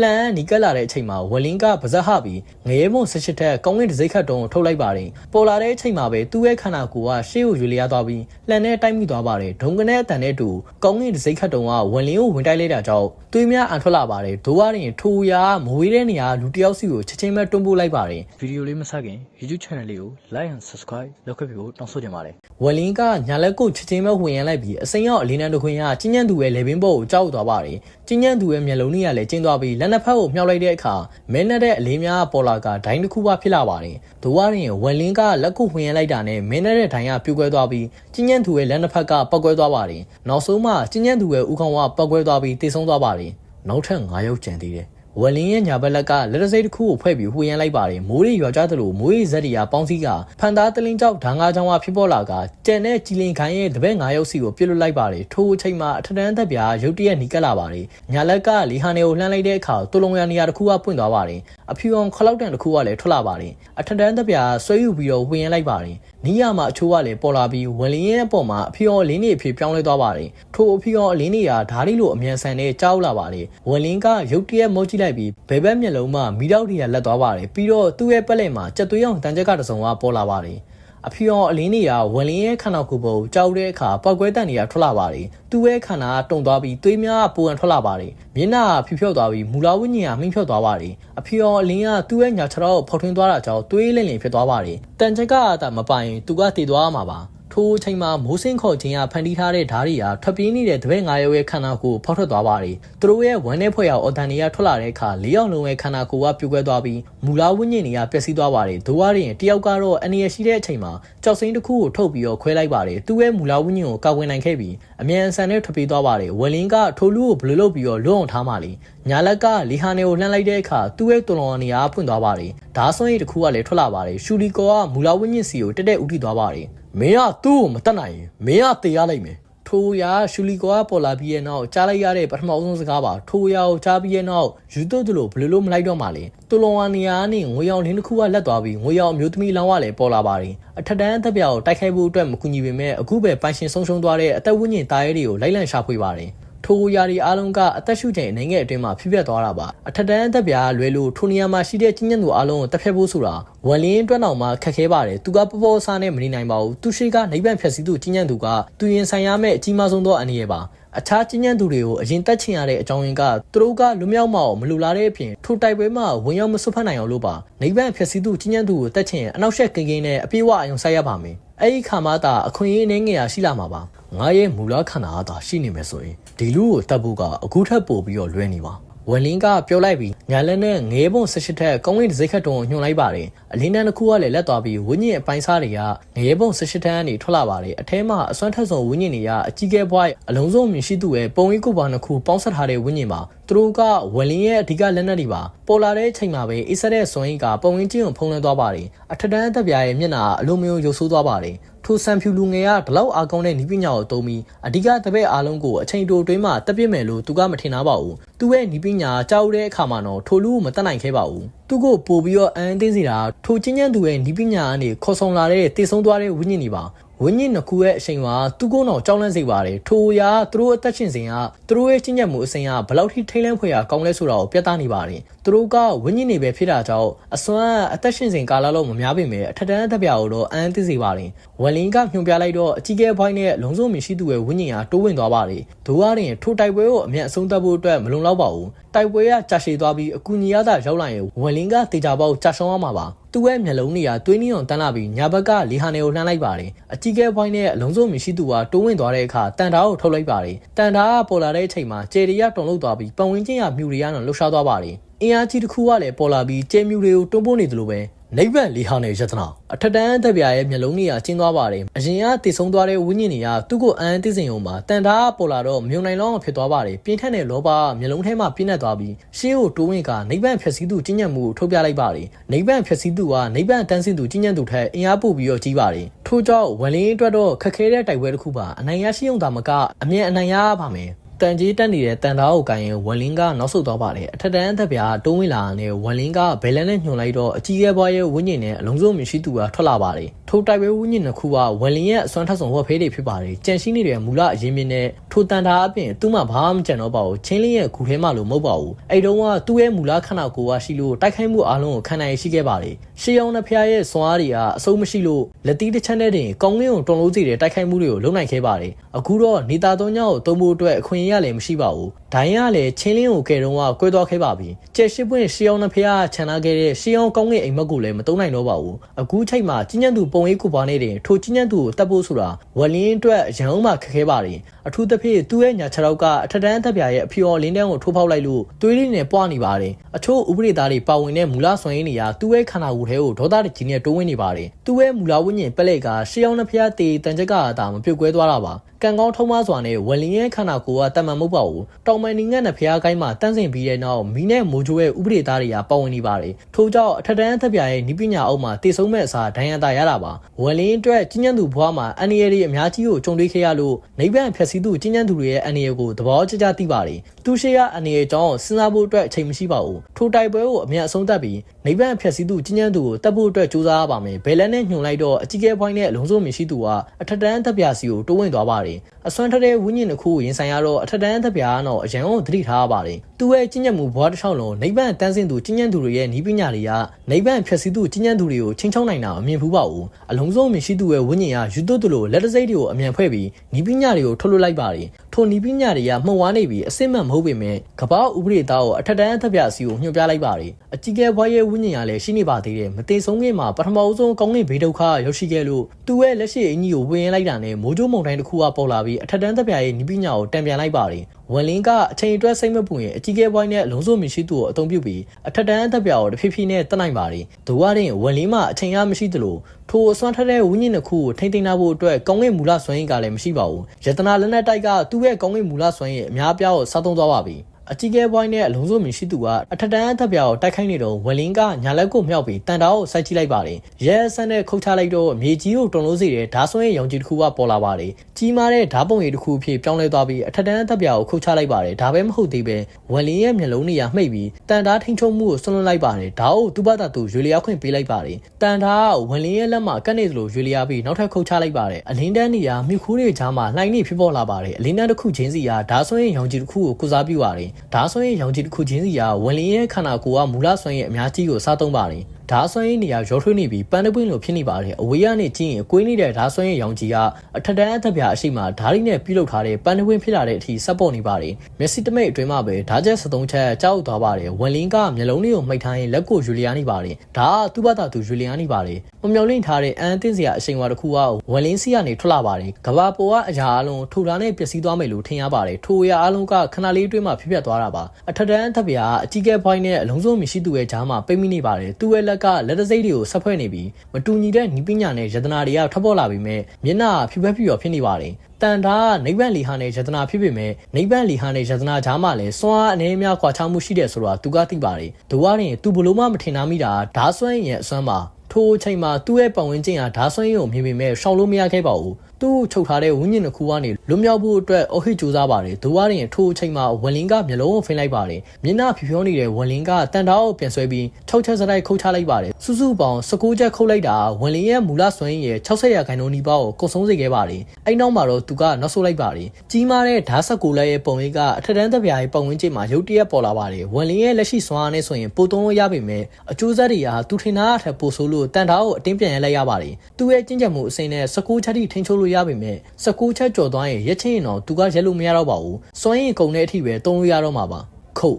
လှန်နီကက်လာတဲ့အချိန်မှာဝလင်းကပါဇက်ဟပြီးငရဲမုံ18ထက်ကောင်းကင်တစိခတ်တုံးထုတ်လိုက်ပါတယ်ပေါ်လာတဲ့အချိန်မှာပဲသူ့ရဲ့ခန္ဓာကိုယ်ကရှေ့ကိုရွေလျားသွားပြီးလှန်နဲ့တိုက်မိသွားပါတယ်ဒုံကနေအတန်နဲ့တူကောင်းကင်တစိခတ်တုံးကဝလင်းကိုဝင်တိုက်လိုက်တာကြောင့်သွေးများအန်ထွက်လာပါတယ်ဒိုးဝရင်ထိုးရာမဝေးတဲ့နေရာလူတယောက်စီကိုချက်ချင်းပဲတွန်းပို့လိုက်ပါတယ်ဗီဒီယိုလေးမစခင် YouTube channel လေးကို like and subscribe လုပ်ခဲ့ပြီးဖို့တောင်းဆိုချင်ပါတယ်ဝလင်းကညာလက်ကိုချက်ချင်းပဲဝင်ရန်လိုက်ပြီးအစိမ်းရောက်အလင်းတန်းတို့ခွင်ကကျဉ်းညံ့သူရဲ့လေပင်ဘောကိုကြောက်သွားပါတယ်ကျဉ်းညံ့သူရဲ့မျက်လုံးလေးကလည်းကျင်းသွားပြီးလက်နှစ်ဖက်ကိုမြှောက်လိုက်တဲ့အခါမဲနဲ့တဲ့အလေးများပေါ်လာကဒိုင်းတစ်ခုပါဖြစ်လာပါတယ်ဒိုးဝရင်ဝလင်းကလက်ကိုဝင်ရန်လိုက်တာနဲ့မဲနဲ့တဲ့ဒိုင်းကပြိုကွဲသွားပြီးကျဉ်းညံ့သူရဲ့လက်နှစ်ဖက်ကပောက်ကွဲသွားပါတယ်နောက်ဆုံးမှကျဉ်းညံ့သူရဲ့ဥခေါင်းကပောက်ကွဲသွားပြီးတိတ်ဆုံးသွားပါတယ်နောက်ထပ်9ယောက်ကျန်သေးတယ် ဝလင်းရဲ့ညာဘက်လက်ကလက်တစိတ်တစ်ခုကိုဖွဲ့ပြီးဝှေ့ရန်လိုက်ပါတယ်မိုးရီရွာကြသလိုမိုးရီဇက်ရီယာပေါင်းစည်းကဖန်သားတလင်းကြောက်ဓာငါးချောင်းကဖြစ်ပေါ်လာကကျန်တဲ့ကြည်လင်ခိုင်းရဲ့တပည့်9ရောက်စီကိုပြစ်လွတ်လိုက်ပါတယ်ထိုအချိန်မှာအထက်တန်းသက်ပြာရုတ်တရက်နီးကပ်လာပါတယ်ညာလက်ကလီဟာနေကိုလှမ်းလိုက်တဲ့အခါတူလုံရနေရာတစ်ခုကပွင့်သွားပါတယ်အဖြူအောင်ခလောက်တန်တစ်ခုကလည်းထွက်လာပါတယ်အထက်တန်းသက်ပြာဆွဲယူပြီးတော့ဝှေ့ရန်လိုက်ပါတယ် နီးရမှာအချိုးကလည်းပေါ်လာပြီးဝလင်းရဲ့အပေါ်မှာအဖြူအောင်အလင်းတွေအဖြစ်ပြောင်းလဲသွားပါတယ်ထိုအဖြူအောင်အလင်းတွေကဓာရီလိုအမြန်ဆန်နဲ့ကြောက်လာပါတယ်ဝလင်းကရုတ်တရက်မောကြည့်လိုက်ပြီးဘယ်ဘက်မျက်လုံးမှာမိတော့တွေကလက်သွားပါတယ်ပြီးတော့သူ့ရဲ့ပက်လက်မှာကြက်သွေးအောင်တန်ကြက်ကတစုံကပေါ်လာပါတယ် အဖီအောင်အလင်းတွေကဝလင်းရဲ့ခန္ဓာကိုယ်ပေါ်ကြောက်တဲ့အခါပောက်ကွဲတန်တွေကထွက်လာပါတယ်သူ့ရဲ့ခန္ဓာကတုံသွားပြီးသွေးများပူအံထွက်လာပါတယ်မျက်နှာဖြူဖြော့သွားပြီးမူလာဝိညာဉ်ကမှိမ့်ဖြော့သွားပါတယ်အဖီအောင်အလင်းကသူ့ရဲ့ညာခြေထောက်ကိုဖောက်ထွင်းသွားတာကြောင့်သွေးလင့်လင့်ဖြစ်သွားပါတယ်တန်ကြက်ကတာမပိုင်သူကတည်သွားမှာပါ ထိုအချိန်မှာမိုးစင်းခေါ်ခြင်းကဖန်တီးထားတဲ့ဓာရီဟာထွက်ပြေးနေတဲ့တပည့်ငါးယောက်ရဲ့ခန္ဓာကိုယ်ဖောက်ထွက်သွားပါတယ်။သူတို့ရဲ့ဝမ်းထဲဖွဲ့ရောက်အော်တန်တွေကထွက်လာတဲ့အခါလေးယောက်လုံးရဲ့ခန္ဓာကိုယ်ကပြိုကွဲသွားပြီးမူလာဝိညာဉ်တွေကပျက်စီးသွားပါတယ်။ဒိုးဝရင်တယောက်ကတော့အနေရရှိတဲ့အချိန်မှာကြောက်စိမ်းတစ်ခုကိုထုတ်ပြီးတော့ခွဲလိုက်ပါတယ်။သူ့ရဲ့မူလာဝိညာဉ်ကိုကာကွယ်နိုင်ခဲ့ပြီးအမြန်ဆန်နဲ့ထွက်ပြေးသွားပါတယ်။ဝလင်းကထိုလူကိုဘယ်လိုလုပ်ပြီးတော့လွတ်အောင်ထားမှလဲ။ညာလက်ကလီဟာနေကိုလှမ်းလိုက်တဲ့အခါသူ့ရဲ့တုံလော်နေရာဖွင့်သွားပါတယ်။ဓာဆွမ်းရည်တစ်ခုကလည်းထွက်လာပါတယ်။ရှူလီကောကမူလာဝိညာဉ်စီကိုတက်တက်ဥထိသွားပါတယ်။ မင်းကသူ့ကိုမတတ်နိုင်ရင်မင်းကတေရလိုက်မယ်ထိုရာရှူလီကောကပေါ်လာပြီးရဲ့နောက်ကြားလိုက်ရတဲ့ပထမဆုံးစကားပါထိုရာကိုကြားပြီးရဲ့နောက်ယူတုတ်တို့လိုဘယ်လိုလိုမလိုက်တော့မှလဲတူလုံဝါနီယာနဲ့ငွေရောင်လင်းတစ်ခုကလက်သွားပြီးငွေရောင်အမျိုးသမီးလောင်းကလည်းပေါ်လာပါတယ်အထက်တန်းအသက်ပြာကိုတိုက်ခိုက်ဖို့အတွက်မကူညီပေမဲ့အခုပဲပိုင်ရှင်ဆုံးရှုံးသွားတဲ့အသက်ဝိညာဉ်တားရဲတွေကိုလိုက်လံရှာဖွေပါတယ် ထိုယာရီအားလုံးကအသက်ရှူချိန်အနေငယ်အတွင်းမှာဖြစ်ပျက်သွားတာပါအထက်တန်းအသက်ပြားလွယ်လို့ထိုနေရာမှာရှိတဲ့ကြီးညက်သူအားလုံးကိုတက်ဖြတ်ဖို့ဆိုတာဝလင်းအတွက်တော့မှခက်ခဲပါတယ်သူကပပေါ်စားနဲ့မနေနိုင်ပါဘူးသူရှိကနိဗ္ဗာန်ဖြတ်စည်းသူကြီးညက်သူကသူရင်ဆိုင်ရမယ့်အကြီးမားဆုံးသောအနေရပါအခြားကျဉ်းညံ့သူတွေကိုအရင်တက်ချင်ရတဲ့အကြောင်းရင်းကသူတို့ကလွမြောက်မအောင်မလူလာတဲ့အပြင်ထိုတိုက်ပွဲမှာဝင်ရောက်မစွတ်ဖက်နိုင်အောင်လို့ပါနိဗ္ဗာန်ဖြတ်စည်းသူကျဉ်းညံ့သူကိုတက်ချင်အနောက်ရှက်ကင်းကင်းနဲ့အပြေးဝအယုံဆိုင်ရပါမယ်အဲ့ဒီခါမှသာအခွင့်အရေးနည်းငယ်ရရှိလာမှာပါငါရဲ့မူလခန္ဓာအသာရှိနေမယ်ဆိုရင် ဒီလူကိုတတ်ဖို့ကအခုထပ်ပို့ပြီးတော့လွဲနေပါဝန်လင်းကပြောလိုက်ပြီးညာလက်နဲ့ငဲပုံ18ထက်ကောင်းကင်တစ်စိတ်ခတ်တုံကိုညွှန်လိုက်ပါတယ်အလင်းတန်းတစ်ခုကလည်းလက်သွားပြီးဝင်းညင်အပိုင်းစားတွေကငဲပုံ18ထက်ကနေထွက်လာပါတယ်အထဲမှာအစွမ်းထက်ဆုံးဝင်းညင်တွေကအကြီးကဲဘွားအလုံးစုံမြင်ရှိသူရဲ့ပုံရိပ်ကုပါနှစ်ခုပေါင်းဆက်ထားတဲ့ဝင်းညင်ပါသူတို့ကဝလင်းရဲ့အဓိကလက်နက်တွေပါပေါ်လာတဲ့အချိန်မှာပဲအိစတဲ့စွန်ရင်ကပုံရင်းချင်းကိုဖုံးလွှမ်းသွားပါတယ်အထက်တန်းအသက်ပြားရဲ့မျက်နှာအလိုမျိုးရုပ်ဆိုးသွားပါတယ် ထိုဆန်ဖြူလူငယ်ကဘလောက်အားကောင်းတဲ့နီးပညာကိုသုံးပြီးအဓိကတပည့်အားလုံးကိုအချိန်တိုအတွင်းမှာတက်ပြစ်မယ်လို့သူကမထင်သားပါဘူးသူရဲ့နီးပညာကြောက်တဲ့အခါမှာတော့ထိုလူကိုမတတ်နိုင်ခဲ့ပါဘူးသူကိုပို့ပြီးတော့အန်တင်းစီတာထိုချင်းချမ်းသူရဲ့နီးပညာကနေခေါ်ဆောင်လာတဲ့တည်ဆုံးသွားတဲ့ဝိညာဉ်တွေပါ ဝင်းညစ်နှစ်ခုရဲ့အချိန်မှာသူကိုယ်တော်ကြောင်းလန့်စေပါတယ်ထိုရာသူတို့အသက်ရှင်စဉ်ကသူတို့ရဲ့ကျင့်ကြံမှုအစဉ်ကဘလောက်ထိထိတ်လန့်ဖွယ်ရာကောင်းလဲဆိုတာကိုပြသနေပါတယ်သူတို့ကဝင်းညစ်နေပဲဖြစ်တာကြောင့်အစွမ်းအသက်ရှင်စဉ်ကာလလောက်မများပေမဲ့အထက်တန်းအသက်ပြာကိုတော့အန်းသိစေပါတယ်ဝလင်းကညွှန်ပြလိုက်တော့အကြီးကဲဘိုင်းနဲ့လုံးစုံမြရှိသူရဲ့ဝင်းညင်ကတိုးဝင်သွားပါတယ်ဒိုးရရင်ထိုတိုက်ပွဲကိုအမြတ်အဆုံးသတ်ဖို့အတွက်မလုံလောက်ပါဘူး တိုက်ပွဲကကြာရှည်သွားပြီးအကူညီရတာရောက်လာရင်ဝလင်းကတေချာပေါက်ကြာရှောင်းရမှာပါသူ့ရဲ့မျက်လုံးတွေကသွေးနီအောင်တန်းလာပြီးညာဘက်ကလီဟာနေကိုလှမ်းလိုက်ပါတယ်အကြီးကဲဘိုင်းနဲ့အလုံးစုံမရှိသူကတိုးဝင်သွားတဲ့အခါတန်တာကိုထုတ်လိုက်ပါတယ်တန်တာကပေါ်လာတဲ့အချိန်မှာကျေရီရတုံလုသွားပြီးပတ်ဝန်းကျင်ရမြူရီရတော့လှုပ်ရှားသွားပါတယ်အင်အားကြီးတစ်ခုကလည်းပေါ်လာပြီးကျဲမြူတွေကိုတွန်းပို့နေတယ်လို့ပဲ နိဗ္ဗာန်လေးဟာနဲ့ယတနာအထက်တန်းသက်ပြားရဲ့မျက်လုံးတွေကကျင်းသွားပါတယ်အရင်ကတည်ဆုံးသွားတဲ့ဝိညာဉ်တွေကသူ့ကိုအန်သိစဉ်ုံမှာတန်တာပေါ်လာတော့မြုံနိုင်လောင်းဖြစ်သွားပါတယ်ပြင်းထန်တဲ့လောဘမျက်လုံးထဲမှာပြင်းနေသွားပြီးရှေးကိုတိုးဝင်ကနိဗ္ဗာန်ဖြည့်ဆည်းသူကျင့်ညံ့မှုကိုထုတ်ပြလိုက်ပါတယ်နိဗ္ဗာန်ဖြည့်ဆည်းသူကနိဗ္ဗာန်တန်းစင်သူကျင့်ညံ့သူထက်အင်အားပိုပြီးတော့ကြီးပါတယ်ထို့ကြောင့်ဝလင်းအတွက်တော့ခက်ခဲတဲ့တိုက်ပွဲတစ်ခုပါအနိုင်ရရှိုံသာမကအမြင်အနိုင်ရပါမယ် တန်ကြီးတက်နေတဲ့တန်သားကိုကိုင်ရင်ဝလင်းကနောက်ဆုတ်သွားပါတယ်အထက်တန်းအသက်ပြားတိုးဝင်လာတဲ့ဝလင်းကဘယ်လန်နဲ့ညှို့လိုက်တော့အကြီးအကဲဘွားရဲ့ဝင်းကျင်နဲ့အလုံးစုံမရှိသူကထွက်လာပါတယ်ထိုထိုတိုက်ပွဲဝင်းညင်နှစ်ခုကဝယ်လင်ရဲ့အစွမ်းထက်ဆောင်ဝက်ဖေးတွေဖြစ်ပါတယ်ကြံရှိနေတဲ့မူလအရင်းမြစ်နဲ့ထိုတန်တာအပြင်သူ့မှာဘာမှမကြံတော့ပါဘူးချင်းလင်းရဲ့ခုထဲမှာလို့မဟုတ်ပါဘူးအဲ့တုန်းကသူ့ရဲ့မူလခန္ဓာကိုယ်ကရှိလို့တိုက်ခိုက်မှုအလုံးကိုခံနိုင်ရှိခဲ့ပါတယ် ရှေးအောင်နှစ်ဖျားရဲ့စွမ်းအားတွေကအဆုံးမရှိလို့လက်တီးတစ်ချက်နဲ့တင်ကောင်းကင်ကိုတွန်လို့စီတဲ့တိုက်ခိုက်မှုတွေကိုလုပ်နိုင်ခဲ့ပါတယ်အခုတော့နေတာသုံးညောင်းကိုတုံးဖို့အတွက်အခွင့်အရေးလည်းမရှိပါဘူး ဒိုင်းကလည်းချင်းလင်းကိုကဲတော့ကကွဲသွားခဲ့ပါပြီကျဲရှိပွင့်ရှေးအောင်နှစ်ဖျားခြံထားခဲ့တဲ့ရှေးအောင်ကောင်းကင်အိမ်မက်ကိုလည်းမတုံးနိုင်တော့ပါဘူးအခုချိန်မှာကြီးညံ့သူပုံရိပ်ကိုပါနေတယ်ထိုကြီးညံ့သူကိုတတ်ဖို့ဆိုတာဝလင်းအတွက်ရန်အောင်မှခက်ခဲပါတယ်အထူးသဖြင့်သူ့ရဲ့ညာခြေထောက်ကအထက်တန်းသက်ပြရဲ့အဖြူော်လင်းတန်းကိုထိုးဖောက်လိုက်လို့သွေးလေးနဲ့ပွားနေပါတယ်အချို့ဥပဒေသားတွေပါဝင်တဲ့မူလဆွမ်းရင်းတွေကသူ့ရဲ့ခန္ဓာကိုယ်ထဲကိုဒေါသတကြီးနဲ့တိုးဝင်နေပါတယ်သူ့ရဲ့မူလဝိညာဉ်ပလက်ကရှေးအောင်နှစ်ဖျားတေတန်ချက်ကတာမပြုတ်ကွဲသွားတာပါ ကံကောင်းထုံးမစွာနဲ့ဝလင်းရဲ့ခန္ဓာကိုယ်ကတမန်မဟုတ်ပါဘူးတောင်မန်နီငတ်နဲ့ဖျားကိုင်းမှာတန်းစင်ပြီးတဲ့နောက်မီးနဲ့မိုးချိုးရဲ့ဥပဒေသားတွေကပါဝင်နေပါတယ်ထို့ကြောင့်အထက်တန်းသက်ပြရဲ့နိပညာအုပ်မှာတည်ဆုံးမဲ့အစားဒဏ်ရာတာရတာပါဝလင်းအတွက်ကြီးညံ့သူဘွားမှာအန်ရီရီအများကြီးကိုကြုံတွေ့ခဲ့ရလို့နိဗ္ဗာန်ဖြတ်စည်းသူကြီးညံ့သူတွေရဲ့အန်ရီကိုသဘောကျကျသိပါတယ်သူရှိရအန်ရီအကြောင်းစဉ်းစားဖို့အတွက်အချိန်မရှိပါဘူးထိုတိုက်ပွဲကိုအမြတ်အဆုံးသတ်ပြီးနိဗ္ဗာန်ဖြတ်စည်းသူကြီးညံ့သူကိုတတ်ဖို့အတွက်ကြိုးစားရပါမယ်ဘယ်လက်နဲ့ညှုံလိုက်တော့အကြီးကဲပွိုင်းနဲ့အလုံးစုံမရှိသူကအထက်တန်းသက်ပြစီကိုတိုးဝင်သွားပါတယ်အစွမ်းထတဲ့ဝိညာဉ်တစ်ခုကိုရင်ဆိုင်ရတော့အထက်တန်းသက်ပြကတော့အရန်ကိုသတိထားရပါတယ် သူ့ရဲ့ကြီးညံ့မှုဘွားတစ်ချောင်းလုံးနိဗ္ဗာန်တန်းစင်သူကြီးညံ့သူတွေရဲ့ဤပညာတွေကနိဗ္ဗာန်ဖြတ်စည်းသူကြီးညံ့သူတွေကိုချင်းချောင်းနိုင်တာအမြင်ဖူးပါဘူးအလုံးစုံမရှိသူရဲ့ဝိညာဉ်ကယူသွတ်သူလိုလက်တစိမ့်တွေကိုအမြန်ဖွဲ့ပြီးဤပညာတွေကိုထုတ်လွှတ်လိုက်ပါတယ်ထိုဤပညာတွေကမှုံဝါနေပြီးအစစ်မှန်မဟုတ်ပေမဲ့ကပ္ပဥပဒေသားကိုအထက်တန်းသက်ပြစီကိုညွှန်ပြလိုက်ပါတယ်အကြီးကဲဘွားရဲ့ဝိညာဉ်ကလည်းရှိနေပါသေးတယ်မသိဆုံးခင်မှာပထမအဆုံးကောင်းကင်ဘေးဒုက္ခရောက်ရှိခဲ့လို့သူ့ရဲ့လက်ရှိအင်ကြီးကိုဝင်လိုက်တာနဲ့မိုးကြိုးမုန်တိုင်းတစ်ခုကပေါ်လာပြီးအထက်တန်းသက်ပြရဲ့ဤပညာကိုတံပြန်လိုက်ပါတယ် ဝန်လင်းကအချိန်အတွက်စိတ်မပူရင်အကြီးကဲဘွိုင်းနဲ့အလုံးစုံမရှိသူကိုအသုံးပြုပြီးအထက်တန်းအသက်ပြာကိုတဖြည်းဖြည်းနဲ့တက်နိုင်ပါတယ်။ဒူဝရင်ဝန်လင်းမှာအချိန်အားမရှိသလိုထိုအစွမ်းထက်တဲ့ဝိညာဉ်တစ်ခုကိုထိမ့်သိမ်းထားဖို့အတွက်ကောင်းကင်မူလစွမ်းရည်ကလည်းမရှိပါဘူး။ယတနာလက်နက်တိုက်ကသူ့ရဲ့ကောင်းကင်မူလစွမ်းရည်အများအပြားကိုစားသုံးသွားပါပြီ။ အကြီးကဲဘွိုင်းနဲ့အလုံးစုံမြင်ရှိသူကအထက်တန်းအသက်ပြာကိုတိုက်ခိုက်နေတော့ဝလင်းကညာလက်ကိုမြောက်ပြီးတန်တာကိုစိုက်ကြည့်လိုက်ပါတယ်ရဲဆန်းနဲ့ခုတ်ချလိုက်တော့မြေကြီးကိုတုံလို့စေတဲ့ဓာဆွဲရောင်ကြီးတစ်ခုကပေါ်လာပါတယ်ကြီးမားတဲ့ဓာပုံရည်တစ်ခုအဖြစ်ပြောင်းလဲသွားပြီးအထက်တန်းအသက်ပြာကိုခုတ်ချလိုက်ပါတယ်ဒါပဲမဟုတ်သေးပဲဝလင်းရဲ့မျက်လုံးနေရာမှိတ်ပြီးတန်တာထိန်ချုံမှုကိုဆွလွန်လိုက်ပါတယ်ဒါကိုသူ့ဘာသာသူရွေလျာခွင့်ပေးလိုက်ပါတယ်တန်တာကဝလင်းရဲ့လက်မှာကတ်နေသလိုရွေလျာပြီးနောက်ထပ်ခုတ်ချလိုက်ပါတယ်အလင်းတန်းနေရာမြခိုးတွေကြားမှာလှိုင်းနေဖြစ်ပေါ်လာပါတယ်အလင်းတန်းတစ်ခုချင်းစီကဓာဆွဲရောင်ကြီးတစ်ခုကိုကုစားပြုပါတယ်ဓာဆွဲရောင်ကြီးတစ်ခုချင်းစီကဝင်လင်းရဲ့ခန္ဓာကိုယ်ကမူလဆွမ်းရဲ့အများကြီးကိုစားသုံးပါတယ်ဓာဆွမ်းရည်နေရာရောထွေးနေပြီးပန်းတပွင့်လိုဖြစ်နေပါတယ်အဝေးကနေကြည့်ရင်ကွေးနေတဲ့ဓာဆွမ်းရည်ရောင်ကြီးကအထက်တန်းအသက်ပြာအရှိမဓာရီနဲ့ပြုလုပ်ထားတဲ့ပန်းတပွင့်ဖြစ်လာတဲ့အထိဆက်ပေါ်နေပါတယ်မျက်စိတမိတ်အတွင်းမှာပဲဓာချက်73ချက်ကြောက်သွားပါတယ်ဝင်လင်းကမျက်လုံးလေးကိုမှိတ်ထားရင်လက်ကိုယူလီယာနေပါတယ်ဒါကသူ့ဘာသာသူယူလီယာနေပါတယ်မမျော်လင့်ထားတဲ့အန်တင်းစရာအရှိန်ဝါတစ်ခုကဝင်လင်းစီကနေထွက်လာပါတယ်ကဘာပေါ်ကအရာအလုံးထိုထားနဲ့ပျက်စီးသွားမယ်လို့ထင်ရပါတယ်ထိုအရာအလုံးကခဏလေးအတွင်းမှာဖြစ်ပျက်သွားတာပါအထက်တန်းအသက်ပြာအကြီးကဲဘွိုင်းနဲ့အလုံးစုံမရှိသူရဲ့ကြားမှာပိတ်မိနေပါတယ်သူ့ရဲ့လက်ကလက်တစိမ့်တွေကိုဆက်ဖွဲ့နေပြီးမတူညီတဲ့နီးပညာနဲ့ယတနာတွေကထွက်ပေါ်လာပြီးမြမျက်နှာဖြူဖက်ဖြူရောဖြစ်နေပါတယ်တန်တာနိဗ္ဗာန်လီဟာနဲ့ယတနာဖြစ်ပေမဲ့နိဗ္ဗာန်လီဟာနဲ့ယတနာကြားမှာလည်းစွမ်းအားအနေအများကွာခြားမှုရှိတယ်ဆိုတာသူကသိပါတယ်။ဒိုဝါရင်သူဘလို့မှမထင်နာမိတာဓာဆွမ်းရဲ့အစွမ်းပါထိုအချိန်မှာသူ့ရဲ့ပတ်ဝန်းကျင်ဟာဓာဆွမ်းရုံမြင်ပေမဲ့ရှောင်လို့မရခဲ့ပါဘူး သူ့ချုပ်ထားတဲ့ဝင်းညင်တစ်ခုကနေလွတ်မြောက်ဖို့အတွက်အဟိကြိုးစားပါတယ်ဒိုဝါရင်ထိုအချိန်မှာဝလင်းကမျက်လုံးကိုဖိလိုက်ပါတယ်မျက်နှာဖြူဖြောနေတဲ့ဝလင်းကတန်တာကိုပြန်ဆွဲပြီး၆ချက်စတိုက်ခုတ်ချလိုက်ပါတယ်စုစုပေါင်း19ချက်ခုတ်လိုက်တာဝလင်းရဲ့မူလစွမ်းရည်ရဲ့60ရာခိုင်နှုန်းနီးပါးကိုကုတ်ဆုံးစေခဲ့ပါတယ်အဲ့နောက်မှာတော့သူကနောက်ဆုတ်လိုက်ပါတယ်ကြီးမားတဲ့ဓာတ်ဆက်ကိုလက်ရဲ့ပုံရိပ်ကအထက်တန်းသက်ပြားရဲ့ပုံဝန်းကျင်မှာရုတ်တရက်ပေါ်လာပါတယ်ဝလင်းရဲ့လက်ရှိစွမ်းအားနဲ့ဆိုရင်ပိုသုံးလို့ရပေမဲ့အကျိုးဆက်တွေကသူထင်တာအထက်ပိုဆိုးလို့တန်တာကိုအတင်းပြန်ရလိုက်ရပါတယ်သူ့ရဲ့ကျင့်ကြံမှုအစိမ်းနဲ့19ချက်ထိထိန်းချုပ်လို့ရပေမဲ့19ချက်ကျော်သွားရင်ရက်ချင်းရင်တော့သူကရက်လို့မရတော့ပါဘူးစွမ်းရင်ကုန်တဲ့အထိပဲသုံးလို့ရတော့မှာပါခုတ်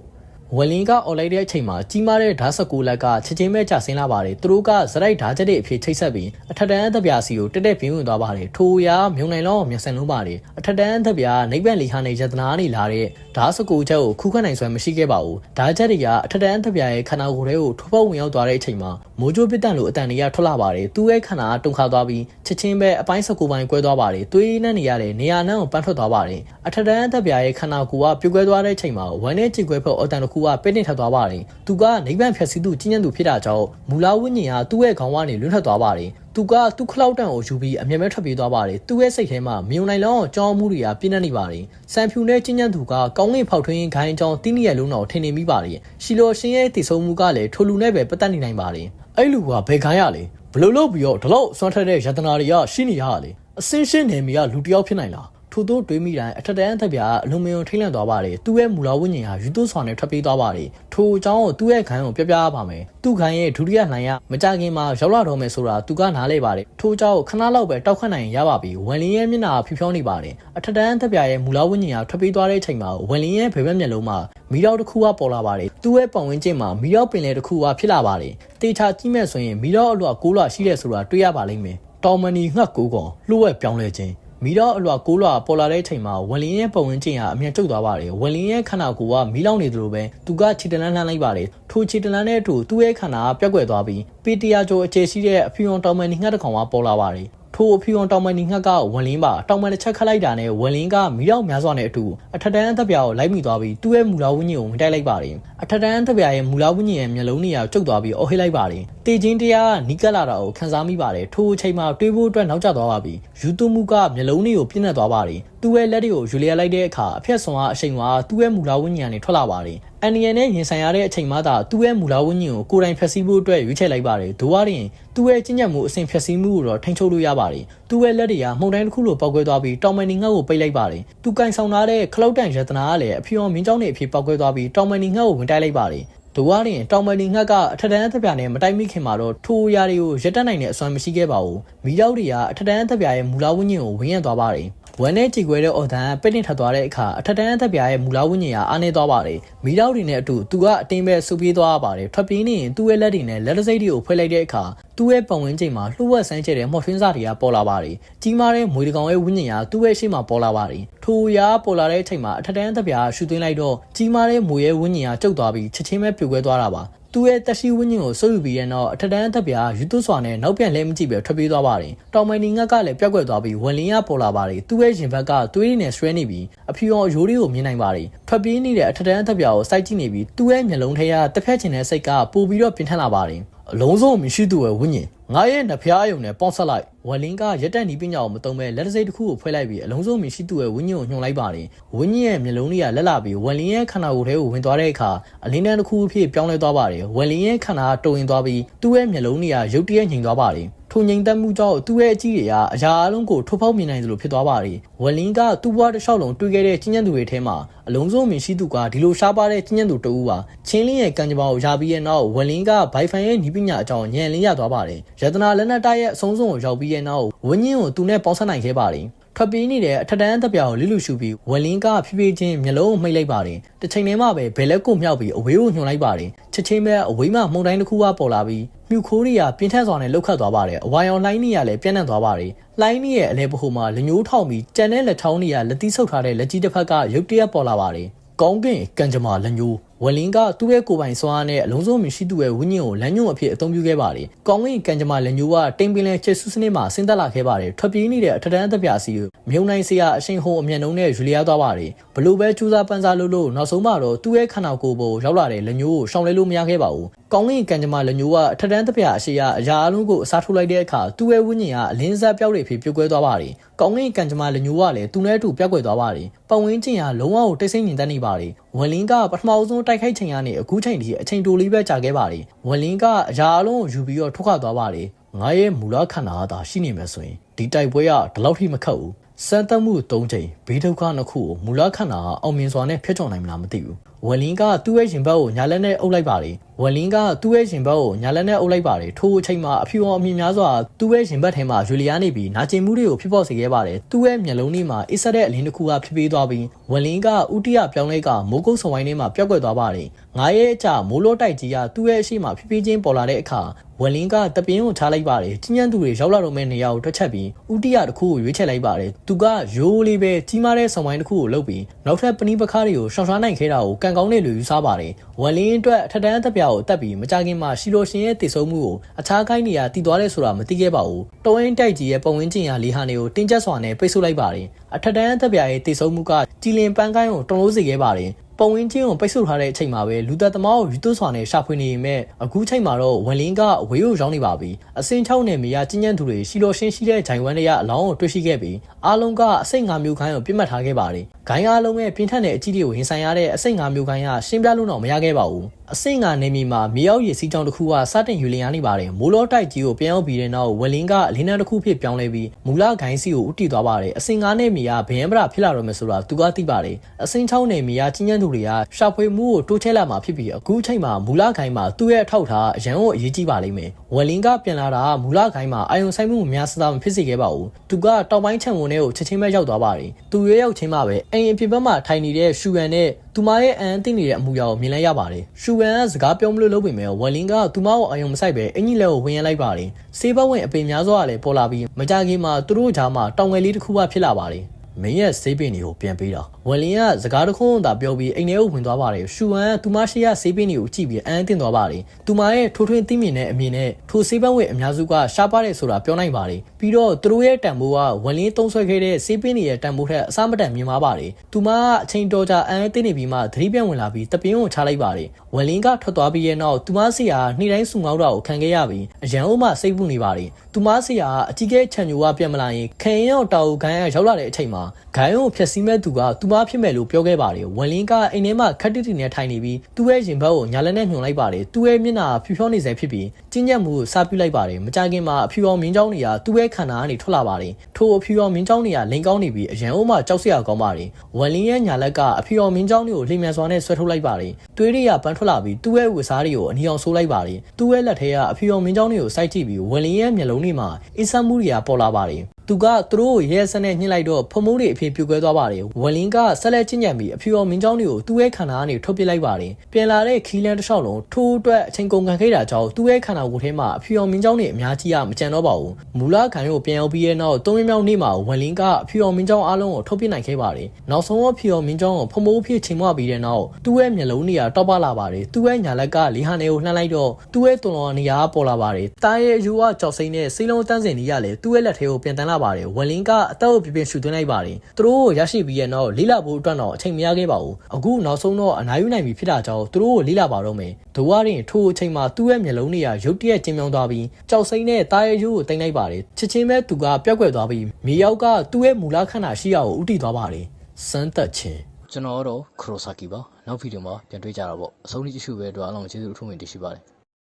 ဝလင်းကအော်လိုက်တဲ့အချိန်မှာကြီးမားတဲ့ဓာတ်စကူလက်ကချက်ချင်းပဲကျဆင်းလာပါတယ်သူတို့ကဇရိုက်ဓာတ်ချက်တွေအဖြစ်ချိတ်ဆက်ပြီးအထက်တန်းအသက်ပြာစီကိုတက်တက်ပြင်းဝင်သွားပါတယ်ထိုအရာမြုံနိုင်လောမျက်စံလုံးပါတယ်အထက်တန်းအသက်ပြာနိဗ္ဗာန်လီဟာနေယတနာနေလာတဲ့ဓာတ်စကူချက်ကိုခုခတ်နိုင်စွမ်းမရှိခဲ့ပါဘူးဓာတ်ချက်တွေကအထက်တန်းအသက်ပြာရဲ့ခန္ဓာကိုယ်ထဲကိုထိုးပေါက်ဝင်ရောက်သွားတဲ့အချိန်မှာမိုးကြိုးပစ်တန်လိုအတန်တွေကထွက်လာပါတယ်သူ့ရဲ့ခန္ဓာကတုန်ခါသွားပြီးချက်ချင်းပဲအပိုင်းစကူပိုင်းကွဲသွားပါတယ်သွေးနဲ့နေရတဲ့နေရာနှံ့ကိုပန်းထွက်သွားပါတယ်အထက်တန်းအသက်ပြာရဲ့ခန္ဓာကိုယ်ကပြုတ်ကွဲသွားတဲ့အချိန်မှာဝမ်းနဲ့ကြိတ်ကွဲဖို့အတန်တစ်ခုကပိတ်နေထပ်သွားပါတယ်သူကနိဗ္ဗာန်ဖြတ်စည်းသူကြီးညံ့သူဖြစ်တာကြောင့်မူလဝိညာဉ်ကသူ့ရဲ့ခေါင်းကနေလွတ်ထွက်သွားပါတယ်သူကသူ့ခလောက်တန်ကိုယူပြီးအမြဲတမ်းထွက်ပြေးသွားပါတယ်သူ့ရဲ့စိတ်ထဲမှာမြုံနိုင်လောင်းကြောင်းမှုတွေကပြင်းနေနေပါတယ်စံဖြူနဲ့ကျဉ်းကျဉ်းသူကကောင်းကင်ဖောက်ထွင်းခိုင်းကြောင်းတင်းနီရဲ့လုံးတော်ထင်နေမိပါတယ်ရှီလိုရှင်ရဲ့တည်ဆုံမှုကလည်းထိုလူနဲ့ပဲပတ်သက်နေနိုင်ပါတယ်အဲ့လူကဘယ်ခိုင်းရလဲဘလို့လို့ပြီးတော့ဒီလောက်စွမ်းထက်တဲ့ယတနာတွေကရှိနေရတာလေအစင်းရှင်းနေမီကလူတစ်ယောက်ဖြစ်နိုင်လား ထို့သောတွေးမိတိုင်းအထက်တန်းအထက်ပြအလုံးမယုံထိတ်လန့်သွားပါတယ်သူ့ရဲ့မူလဝိညာဉ်ဟာယူသွစွာနဲ့ထွက်ပြေးသွားပါတယ်ထိုအကြောင်းကိုသူ့ရဲ့ခိုင်းကိုပြပြပါမယ်သူ့ခိုင်းရဲ့ဒုတိယလှိုင်ရမကြခင်မှာရောက်လာတော့မယ်ဆိုတာသူကနားလဲပါတယ်ထိုအကြောင်းကိုခဏလောက်ပဲတောက်ခတ်နိုင်ရပါပြီဝန်လင်းရဲ့မျက်နှာဖြူဖြောင်းနေပါတယ်အထက်တန်းအထက်ပြရဲ့မူလဝိညာဉ်ဟာထွက်ပြေးသွားတဲ့အချိန်မှာဝန်လင်းရဲ့ဘယ်ဘက်မျက်လုံးမှာမီးတောက်တစ်ခုကပေါ်လာပါတယ်သူ့ရဲ့ပတ်ဝန်းကျင်မှာမီးတောက်ပင်လယ်တစ်ခုကဖြစ်လာပါတယ်တေချာကြည့်မဲ့ဆိုရင်မီးတောက်အလွှာကိုးလွှာရှိတဲ့ဆိုတာတွေ့ရပါလိမ့်မယ်တောင်မနီငှက်ကိုကောင်လှုပ်ဝက်ပြောင်းလဲခြင်း မီတော့အလွာကိုးလွာပေါ်လာတဲ့အချိန်မှာဝလင်းရဲ့ပုံဝင်ချင်းဟာအမြန်ကျုပ်သွားပါတယ်ဝလင်းရဲ့ခန္ဓာကိုယ်ကမီးလောင်နေသလိုပဲသူကခြေတလန်းလှမ်းလိုက်ပါတယ်ထိုခြေတလန်းနဲ့အတူသူ့ရဲ့ခန္ဓာကပြက်ကွယ်သွားပြီးပီတရာကျော်အခြေရှိတဲ့အဖီယွန်တောင်မန်နီငှက်တစ်ကောင်ကပေါ်လာပါတယ် ထိုအဖီယွန်တောင်မန်နီငှက်ကဝန်လင်းပါတောင်မန်တစ်ချက်ခတ်လိုက်တာနဲ့ဝန်လင်းကမီးတော့များစွာနဲ့အတူအထက်တန်းအသက်ပြာကိုလိုက်မိသွားပြီးသူ့ရဲ့မူလာဝင်းကြီးကိုဝင်တိုက်လိုက်ပါတယ်အထက်တန်းအသက်ပြာရဲ့မူလာဝင်းကြီးရဲ့မျက်လုံးတွေကကျုပ်သွားပြီးအော်ဟစ်လိုက်ပါတယ်တေချင်းတရားကနီးကပ်လာတာကိုခန်းစားမိပါတယ်ထိုအချိန်မှာတွေးဖို့အတွက်နောက်ကျသွားပါပြီယူတူမှုကမျက်လုံးတွေကိုပြည့်နေသွားပါတယ်သူ့ရဲ့လက်တွေကိုယူလျက်လိုက်တဲ့အခါအဖက်ဆောင်ကအချိန်မှာသူ့ရဲ့မူလာဝင်းကြီးကနေထွက်လာပါတယ် အန်နီယန်နဲ့ရင်ဆိုင်ရတဲ့အချိန်မှသာသူ့ရဲ့မူလာဝင်းကြီးကိုကိုယ်တိုင်ဖျက်ဆီးဖို့အတွက်ရွေးချယ်လိုက်ပါတယ်ဒိုဝါရင်သူ့ရဲ့ကျင့်ကြံမှုအစဉ်ဖျက်ဆီးမှုကိုတော့ထိန်းချုပ်လို့ရပါတယ်သူ့ရဲ့လက်တွေကမှုန်တိုင်းတစ်ခုလိုပောက်ကွဲသွားပြီးတောင်မန်နီငှက်ကိုပိတ်လိုက်ပါတယ်သူကင်ဆောင်ထားတဲ့ခလောက်တန်ရတနာကလည်းအဖီအောင်မင်းကြောင်းနေအဖြစ်ပောက်ကွဲသွားပြီးတောင်မန်နီငှက်ကိုဝင်တိုက်လိုက်ပါတယ် ဒိုဝါရင်တောင်မန်နီငှက်ကအထက်တန်းအသက်ပြာနဲ့မတိုက်မိခင်မှာတော့ထိုအရာတွေကိုရက်တက်နိုင်တဲ့အစွမ်းမရှိခဲ့ပါဘူးမီးရောက်တွေကအထက်တန်းအသက်ပြာရဲ့မူလာဝင်းကျင်ကိုဝင်းရသွားပါတယ်ဝမ်းနဲ့ကြည်ခွဲတဲ့အော်ဒန်ပိတ်နေထပ်သွားတဲ့အခါအထက်တန်းအသက်ပြားရဲ့မူလာဝိညာဉ်ဟာအားနေသွားပါတယ်။မီးတောက်တွေနဲ့အတူသူကအတင်းပဲဆူပြေးသွားပါတယ်။ထွက်ပြေးနေရင်သူ့ရဲ့လက်တွေနဲ့လက်တစိတ်တွေကိုဖွဲလိုက်တဲ့အခါသူ့ရဲ့ပတ်ဝန်းကျင်မှာလှုပ်ဝက်ဆန်းကျဲတဲ့မော်ဖင်းစာတွေကပေါ်လာပါတယ်။ကြီးမားတဲ့မွေတကောင်ရဲ့ဝိညာဉ်ဟာသူ့ရဲ့ရှေ့မှာပေါ်လာပါတယ်။ထိုရာပေါ်လာတဲ့အချိန်မှာအထက်တန်းအသက်ပြားရှူသွင်းလိုက်တော့ကြီးမားတဲ့မွေရဲ့ဝိညာဉ်ဟာကျုပ်သွားပြီးချက်ချင်းပဲပြိုကွဲသွားတာပါ။သူ့ရဲ့တက်ရှိဝင်းကျင်ကိုစုပ်ယူပြီးတဲ့နောက်အထက်တန်းအသက်ပြားယူသွစွာနဲ့နောက်ပြန်လဲမကြည့်ပဲထွက်ပြေးသွားပါတယ်။တောင်မိုင်နီငက်ကလည်းပြက်ကွက်သွားပြီးဝန်လင်းရပေါ်လာပါတယ်။သူ့ရဲ့ရင်ဘက်ကသွေးရည်နဲ့ဆွဲနေပြီးအဖြူအောင်ရိုးတွေကိုမြင်နိုင်ပါတယ်။ထွက်ပြေးနေတဲ့အထက်တန်းအသက်ပြားကိုစိုက်ကြည့်နေပြီးသူ့ရဲ့မျက်လုံးထဲကတစ်ဖက်ချင်တဲ့စိတ်ကပိုပြီးတော့ပြင်းထန်လာပါတယ်။ အလုံးစုံမရှိသူရဲ့ဝင်းကျင်ငါရဲ့နှဖျားအယုံနဲ့ပေါင်းဆက်လိုက်ဝလင်းကရက်တက်နီးပညာကိုမတုံးပဲလက်တစိတ်တစ်ခုကိုဖွဲလိုက်ပြီးအလုံးစုံမြင်ရှိသူရဲ့ဝင်းညင်ကိုညှို့လိုက်ပါတယ်ဝင်းညင်ရဲ့မျက်လုံးတွေကလက်လာပြီးဝလင်းရဲ့ခန္ဓာကိုယ်ထဲကိုဝင်သွားတဲ့အခါအလင်းတန်းတစ်ခုအဖြစ်ပြောင်းလဲသွားပါတယ်ဝလင်းရဲ့ခန္ဓာကတုံရင်သွားပြီးသူ့ရဲ့မျက်လုံးတွေကရုတ်တရက်ငြိမ်သွားပါတယ် ထိုငိမ့်သက်မှုကြောင့်သူ့ရဲ့အကြီးတွေကအရာအလုံးကိုထိုးဖောက်မြင်နိုင်သလိုဖြစ်သွားပါတယ်။ဝလင်းကသူ့ဘွားတစ်လျှောက်လုံးတွေ့ခဲ့တဲ့ချင်းညံသူတွေထဲမှာအလုံးစုံမြင်ရှိသူကဒီလိုရှားပါတဲ့ချင်းညံသူတဦးပါ။ချင်းလင်းရဲ့ကံကြမ္မာကိုရပြီးတဲ့နောက်ဝလင်းကဘိုင်ဖန်ရဲ့ညီပညာအကြောင်းညံလင်းရသွားပါတယ်။ရတနာလက်နက်တိုက်ရဲ့အဆုံးစွန်ကိုရောက်ပြီးတဲ့နောက်ဝင်းညင်းကိုသူနဲ့ပေါင်းဆက်နိုင်ခဲ့ပါတယ်။ ထွက်ပြေးနေတဲ့အထက်တန်းသက်ပြာကိုလိလူရှူပြီးဝလင်းကဖြည်းဖြည်းချင်းမျက်လုံးကိုမှိတ်လိုက်ပါတယ်တစ်ချိန်တည်းမှပဲဘယ်လက်ကိုမြောက်ပြီးအဝေးကိုညှို့လိုက်ပါတယ်ချက်ချင်းပဲအဝေးမှမှုန်တိုင်းတစ်ခုကပေါ်လာပြီးမြူခိုးရီကပြင်းထန်စွာနဲ့လှုပ်ခတ်သွားပါတယ်အဝါရောင်လှိုင်းကြီးကလည်းပြန့်နှံ့သွားပါတယ်လှိုင်းကြီးရဲ့အလဲပခုမှာလညိုးထောင်ပြီးကြံတဲ့လက်ထောင်းကြီးကလက်သီးဆုပ်ထားတဲ့လက်ကြီးတစ်ဖက်ကရုတ်တရက်ပေါ်လာပါတယ်ကောင်းကင်ကံကြမ္မာလက်ညိုး ဝလင်းကသူ့ရဲ့ကိုယ်ပိုင်စွမ်းအားနဲ့အလုံးစုံမရှိသူ့ရဲ့ဝိညာဉ်ကိုလမ်းညွှန်အဖြစ်အသုံးပြုခဲ့ပါတယ်။ကောင်းကင်ကံကြမ္မာလက်ညိုးကတိမ်ပင်လယ်ချစ်ဆုစနစ်မှာဆင်းသက်လာခဲ့ပါတယ်။ထွက်ပြေးနေတဲ့အထက်တန်းသက်ပြစီကိုမြုံနိုင်စရာအရှင်ဟုံအမြန်နှုံးနဲ့ယူလျားသွားပါတယ်။ဘလို့ပဲစူးစမ်းပန်းစားလို့လို့နောက်ဆုံးမှတော့သူ့ရဲ့ခန္ဓာကိုယ်ပေါ်ရောက်လာတဲ့လက်ညိုးကိုရှောင်လဲလို့မရခဲ့ပါဘူး။ ကောင်းကင်ကံကြမ္မာလက်ညိုးကအထက်တန်းသက်ပြအရှိရာအရာအလုံးကိုအစားထိုးလိုက်တဲ့အခါသူ့ရဲ့ဝိညာဉ်ကအလင်းစားပြောက်တွေဖြစ်ပြုတ်ကွဲသွားပါတယ်။ကောင်းကင်ကံကြမ္မာလက်ညိုးကလည်းသူနဲ့အတူပြောက်ကွယ်သွားပါတယ်။ပတ်ဝန်းကျင်ကလုံးဝကိုတိတ်ဆိတ်ညင်သက်နေပါတယ်။ဝလင်းကပထမဆုံးတိုက်ခိုက်ချိန်ကနေအခုချိန်ထိအချိန်တိုလေးပဲကြာခဲ့ပါတယ်။ဝလင်းကအရာအလုံးကိုယူပြီးတော့ထုတ်ခသွားပါတယ်။ငါရဲ့မူလခန္ဓာကသာရှိနေမယ်ဆိုရင်ဒီတိုက်ပွဲကဒီလောက်ထိမခတ်ဘူး။စမ်းသပ်မှု၃ချိန်ဘေးဒုက္ခနှစ်ခုကိုမူလခန္ဓာကအောင်မြင်စွာနဲ့ဖျက်ချော်နိုင်မလားမသိဘူး။ဝလင်းကသူ့ရဲ့ရင်ဘတ်ကိုညာလက်နဲ့အုပ်လိုက်ပါတယ်ဝလင်းကသူ့ရဲ့ရင်ဘတ်ကိုညာလက်နဲ့အုပ်လိုက်ပါတယ်ထိုအချိန်မှာအဖြူအောင်အမြင်များစွာသူ့ရဲ့ရင်ဘတ်ထဲမှာယူလီယာနေပြီးနာကျင်မှုတွေကိုဖြစ်ပေါ်စေခဲ့ပါတယ်သူ့ရဲ့မျက်လုံးထဲမှာအစ်ဆက်တဲ့အလင်းတစ်ခုကဖြစ်ပေးသွားပြီးဝလင်းကဥတီယပြောင်းလဲကမိုးကုတ်ဆောင်ဝိုင်းထဲမှာပျောက်ကွယ်သွားပါတယ်ငါရဲ့အကြမိုးလို့တိုက်ကြီးကသူ့ရဲ့အရှိမဖြစ်ပေးခြင်းပေါ်လာတဲ့အခါဝလင်းကတပင်းကိုထားလိုက်ပါတယ်ချင်းညံသူတွေရောက်လာတော့မဲ့နေရာကိုတွက်ချက်ပြီးဥတီယတစ်ခုကိုရွေးချယ်လိုက်ပါတယ်သူကရိုးလေးပဲကြီးမားတဲ့ဆောင်ဝိုင်းတစ်ခုကိုလုပ်ပြီးနောက်ထပ်ပနီးပခါးတွေကိုရှောင်ရှားနိုင်ခဲ့တာကိုကံကောင်းတဲ့လူယူဆပါတယ်ဝလင်းအတွက်ထက်တန်းသက်ပြာကိုတက်ပြီးမကြခင်မှာရှီလိုရှင်ရဲ့တည်ဆုံမှုကိုအခြားခိုင်းနေရတည်သွားတယ်ဆိုတာမသိခဲ့ပါဘူး။တော်ရင်တိုက်ကြီးရဲ့ပုံဝင်းကျင်ရာလီဟာနေကိုတင်းကျပ်စွာနဲ့ပိတ်ဆို့လိုက်ပါတယ်။အထက်တန်းသက်ပြာရဲ့တည်ဆုံမှုကကြည်လင်ပန်းကိုင်းကိုတုံလို့စေခဲ့ပါတယ်။ပုံဝင်းချင်းကိုပိတ်ဆို့ထားတဲ့အချိန်မှာပဲလူသက်သမားကိုယူသွစွာနဲ့ရှာဖွေနေပေမဲ့အခုချိန်မှာတော့ဝန်လင်းကအဝေးကိုရောက်နေပါပြီအစင်းချောင်းနဲ့မရကျဉ်းကျန်းသူတွေရှီလိုရှင်းရှိတဲ့ဂျိုင်ဝမ်တွေကအလောင်းကိုတွေ့ရှိခဲ့ပြီးအားလုံးကအစိတ်ငါမျိုးခိုင်းကိုပြစ်မှတ်ထားခဲ့ပါတယ်ဂိုင်းအားလုံးရဲ့ပြင်းထန်တဲ့အကြီးတွေကိုရင်ဆိုင်ရတဲ့အစိတ်ငါမျိုးခိုင်းကရှင်းပြလို့တော့မရခဲ့ပါဘူး အအဆင့်ကနေမီမှာမြေအောက်ရည်စီးကြောင်းတစ်ခုကစတင်ယူလျားနေပါတယ်မိုးလောတိုက်ကြီးကိုပြန်ရောက်ပြီးတဲ့နောက်ဝလင်းကအလင်းနှတစ်ခုဖြစ်ပြောင်းလဲပြီးမူလဂိုင်းစီကိုဥတီသွားပါတယ်အဆင့်9နေမီကဘယံပရာဖြစ်လာတော့မယ်ဆိုတာသူကသိပါတယ်အဆင့်6နေမီကချင်းချမ်းသူတွေကရှာဖွေမှုကိုတိုးချဲ့လာမှာဖြစ်ပြီးအခုချိန်မှာမူလဂိုင်းမှာသူ့ရဲ့အထောက်ထားအရန်ကိုအရေးကြီးပါလိမ့်မယ်ဝလင်းကပြန်လာတာမူလဂိုင်းမှာအာယုံဆိုင်မှုမများစသားမဖြစ်စေခဲ့ပါဘူးသူကတောက်ပိုင်းခြံဝင်ထဲကိုချက်ချင်းပဲရောက်သွားပါတယ်သူရွေးရောက်ချင်းမှာပဲအိမ်အပြင်ဘက်မှာထိုင်နေတဲ့ရှူရန်နဲ့ သူမရဲ့အန်သိနေတဲ့အမူအရာကိုမြင်လိုက်ရပါတယ်ရှူရန်ကစကားပြောမလို့လုပ်ပေမဲ့ဝလင်းကသူမကိုအာယုံမဆိုင်ပဲအင်ကြီးလက်ကိုဝင်ရလိုက်ပါတယ်စေးဘဝင်အပင်များစွာကလည်းပေါ်လာပြီးမကြခင်မှာသူတို့ကြားမှာတောင်ငယ်လေးတစ်ခုကဖြစ်လာပါတယ်မင်းရဲ့ဆေးပင်တွေကိုပြန်ပေးတာ ဝလင်ကစကားတစ်ခုသာပြောပြီးအိမ်ထဲကိုဝင်သွားပါတယ်ရှူဝမ်ကသူမရှိရဆေးပင်တွေကိုကြည့်ပြီးအန်းတင်သွားပါတယ်သူမရဲ့ထိုးထွင်းသိမြင်တဲ့အမြင်နဲ့ထိုဆေးပန်းဝဲအများစုကရှားပါတဲ့ဆိုတာပြောနိုင်ပါတယ်ပြီးတော့သူတို့ရဲ့တန်ဖိုးကဝလင်သုံးဆွဲခဲ့တဲ့ဆေးပင်တွေရဲ့တန်ဖိုးထက်အစမတန်မြင်ပါပါတယ်သူမကအချိန်တော်ကြာအန်းတင်နေပြီးမှသတိပြန်ဝင်လာပြီးတပင်းကိုချလိုက်ပါတယ်ဝလင်ကထွက်သွားပြီးရဲ့နောက်သူမစီဟာနှိတိုင်းစုငေါက်တာကိုခံခဲ့ရပြီးအရန်အိုးမှစိတ်ပူနေပါတယ်သူမစီဟာအကြီးကဲခြံညိုကပြန်မလာရင်ခင်ရောက်တာကိုခိုင်းရရောက်လာတဲ့အချိန်မှာဂိုင်းကိုဖျက်ဆီးမဲ့သူကသူမဖြစ်မဲ့လို့ပြောခဲ့ပါတယ်ဝလင်းကအိမ်ထဲမှာခက်တစ်တီနဲ့ထိုင်နေပြီးသူ့ရဲ့ရင်ဘတ်ကိုညာလက်နဲ့ညှွန်လိုက်ပါတယ်သူ့ရဲ့မျက်နှာဖြူဖြောနေစေဖြစ်ပြီးကျဉ်ညက်မှုကိုစားပြလိုက်ပါတယ်မကြခင်မှာအဖြူအောင်မင်းเจ้าတွေကသူ့ရဲ့ခန္ဓာကနေထွက်လာပါတယ်ထိုအဖြူအောင်မင်းเจ้าတွေကလိန်ကောင်းနေပြီးအရန်အိုးမှကြောက်စရာကောင်းပါတယ်ဝလင်းရဲ့ညာလက်ကအဖြူအောင်မင်းเจ้าတွေကိုလှိမ့်မြန်စွာနဲ့ဆွဲထုတ်လိုက်ပါတယ်သွေးတွေကပန်းထွက်လာပြီးသူ့ရဲ့ဝတ်စားတွေကိုအနီအောင်ဆိုးလိုက်ပါတယ်သူ့ရဲ့လက်ထဲကအဖြူအောင်မင်းเจ้าတွေကိုစိုက်ကြည့်ပြီးဝလင်းရဲ့မျက်လုံးတွေမှာအင်းဆမ်မှုတွေကပေါ်လာပါတယ် သူကသူတို့ရဲစနဲ့ညှစ်လိုက်တော့ဖုံမိုးတွေအဖေပြိုကွဲသွားပါတယ်ဝလင်းကဆက်လက်ကျဉ်ညံပြီးအဖြူအောင်မင်းချောင်းတွေကိုသူ့ရဲ့ခန္ဓာကနေထုတ်ပစ်လိုက်ပါတယ်ပြန်လာတဲ့ခီလန်တစ်လျှောက်လုံးထိုးအတွက်အချိန်ကုန်ခံခဲ့တာကြောင့်သူ့ရဲ့ခန္ဓာကိုယ်ထဲမှာအဖြူအောင်မင်းချောင်းတွေအများကြီးကမကြံတော့ပါဘူးမူလခံရုပ်ပြန်ရောက်ပြီးတဲ့နောက်သုံးရင်းမြောက်နေ့မှာဝလင်းကအဖြူအောင်မင်းချောင်းအားလုံးကိုထုတ်ပစ်နိုင်ခဲ့ပါတယ်နောက်ဆုံးအဖြူအောင်မင်းချောင်းကိုဖုံမိုးဖြစ်ချိန်မွပြီးတဲ့နောက်သူ့ရဲ့မျက်လုံးတွေကတောက်ပလာပါတယ်သူ့ရဲ့ညာလက်ကလေဟာနယ်ကိုနှမ်းလိုက်တော့သူ့ရဲ့သွန်လောင်နေရာပေါ်လာပါတယ်တားရဲ့အယူကကြောက်စိမ့်နဲ့စိလုံးတန်းစင်ကြီးကလည်းသူ့ရဲ့လက်ထဲကိုပြန်တန်းလာပါတယ်ဝလင်းကအသက်ကိုပြပြရှူသွင်းလိုက်ပါတယ်သူတို့ကိုရရှိပြီးရဲ့နောက်လေးလာဖို့အတွက်တော့အချိန်မရခဲ့ပါဘူးအခုနောက်ဆုံးတော့အနားယူနိုင်ပြီဖြစ်တာကြောင့်သူတို့ကိုလေးလာပါတော့မယ်ဒဝရင်ထိုအချိန်မှာသူ့ရဲ့မျက်လုံးတွေကရုတ်တရက်ကျဉ်းမြောင်းသွားပြီးကြောက်စိမ့်နဲ့တားရဲ့ယူကိုတင်လိုက်ပါတယ်ချစ်ချင်းပဲသူကပျောက်ကွယ်သွားပြီးမြေရောက်ကသူ့ရဲ့မူလခန္ဓာရှိရာကိုဥတီသွားပါတယ်စမ်းသက်ခြင်းကျွန်တော်တော့ခရိုဆာကီပါနောက်ဗီဒီယိုမှာပြန်တွေ့ကြတာပေါ့အဆုံးထိကြည့်ရှုပဲအတွက်အားလုံးကျေးဇူးအထူးတင်ရှိပါတယ်